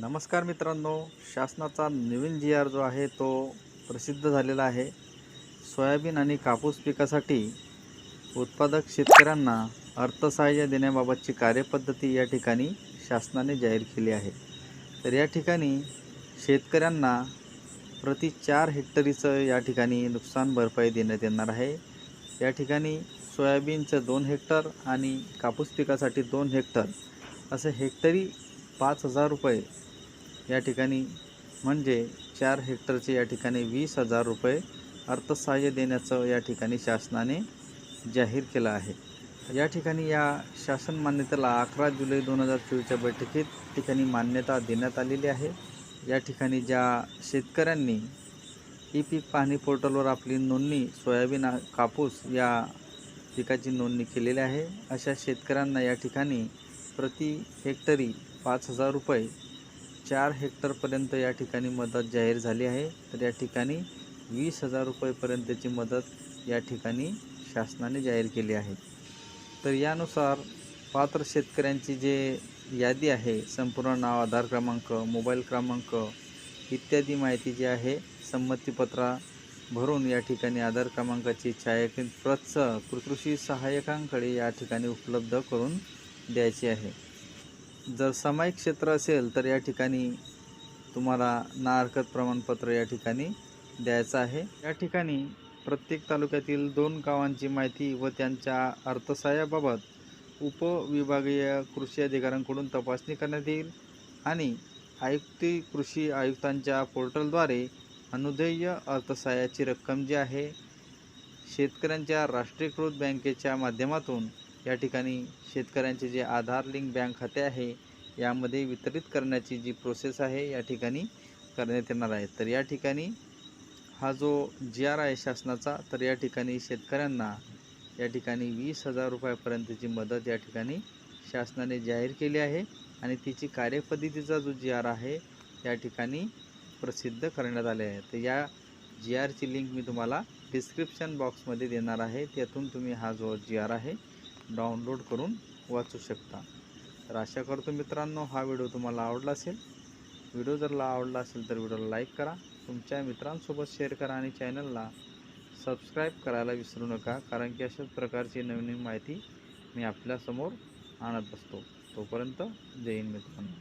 नमस्कार मित्रांनो शासनाचा नवीन जी आर जो आहे तो प्रसिद्ध झालेला आहे. सोयाबीन आणि कापूस पिकासाठी उत्पादक शेतकऱ्यांना अर्थसहाय्य देण्याबाबतची कार्यपद्धती या ठिकाणी शासनाने जाहीर केली आहे. तर या ठिकाणी शेतकऱ्यांना प्रति चार हेक्टरीचं या ठिकाणी नुकसान भरपाई देण्यात येणार आहे. या ठिकाणी सोयाबीनचं दोन हेक्टर आणि कापूस पिकासाठी दोन हेक्टर असं हेक्टरी पाच हजार रुपये या ठिकाणी म्हणजे चार हेक्टरचे या ठिकाणी वीस हजार रुपये अर्थसहाय्य देण्याचं या ठिकाणी शासनाने जाहीर केलं आहे. या ठिकाणी या शासन मान्यतेला अकरा जुलै दोन हजार चोवीसच्या बैठकीत ठिकाणी मान्यता देण्यात आलेली आहे. या ठिकाणी ज्या शेतकऱ्यांनी ई पीक पाहणी पोर्टलवर आपली नोंदणी सोयाबीन कापूस या पिकाची नोंदणी केलेली आहे. अशा शेतकऱ्यांना या ठिकाणी प्रति हेक्टरी पाच हजार रुपये चार हेक्टरपर्यंत या ठिकाणी मदत जाहीर झाली आहे. तर या ठिकाणी वीस हजार रुपयेपर्यंतची मदत या ठिकाणी शासनाने जाहीर केली आहे. तर यानुसार पात्र शेतकऱ्यांची जे यादी आहे संपूर्ण नाव आधार क्रमांक मोबाईल क्रमांक इत्यादी माहिती जी आहे संमतीपत्रा भरून या ठिकाणी आधार क्रमांकाची छायाकित प्रतचं कृषी सहाय्यकांकडे या ठिकाणी उपलब्ध करून द्यायची आहे. जर सामायिक क्षेत्र असेल तर या ठिकाणी तुम्हाला ना हरकत प्रमाणपत्र या ठिकाणी द्यायचं आहे. या ठिकाणी प्रत्येक तालुक्यातील दोन गावांची माहिती व त्यांच्या अर्थसहाय्याबाबत उपविभागीय कृषी अधिकाऱ्यांकडून तपासणी करण्यात येईल आणि आयुक्ती कृषी आयुक्तांच्या पोर्टलद्वारे अनुदेय अर्थसहाय्याची रक्कम जी आहे शेतकऱ्यांच्या राष्ट्रीयकृत बँकेच्या माध्यमातून या ठिकाणी शेतकऱ्यांचे जे आधार लिंक बँक खाते आहे यामध्ये वितरित करण्याची जी प्रोसेस आहे या ठिकाणी करण्यात येणार आहे. तर या ठिकाणी हा जो जी आर आहे शासनाचा तर या ठिकाणी शेतकऱ्यांना या ठिकाणी वीस हजार रुपयापर्यंतची मदत या ठिकाणी शासनाने जाहीर केली आहे आणि तिची कार्यपद्धतीचा जो जी आर आहे या ठिकाणी प्रसिद्ध करण्यात आले आहे. तर या जी आरची लिंक मी तुम्हाला डिस्क्रिप्शन बॉक्समध्ये देणार आहे. त्यातून तुम्ही हा जो जी आर आहे डाउनलोड करून वाचू शकता. तर आशा करतो मित्रांनो हा व्हिडिओ तुम्हाला आवडला असेल. व्हिडिओ जर ला आवडला असेल तर व्हिडिओला लाईक करा. तुमच्या मित्रांसोबत शेअर करा आणि चॅनलला सबस्क्राईब करायला विसरू नका कारण की अशाच प्रकारची नवीन नवीन माहिती मी आपल्यासमोर आणत असतो. तोपर्यंत जय हिंद मित्रांनो.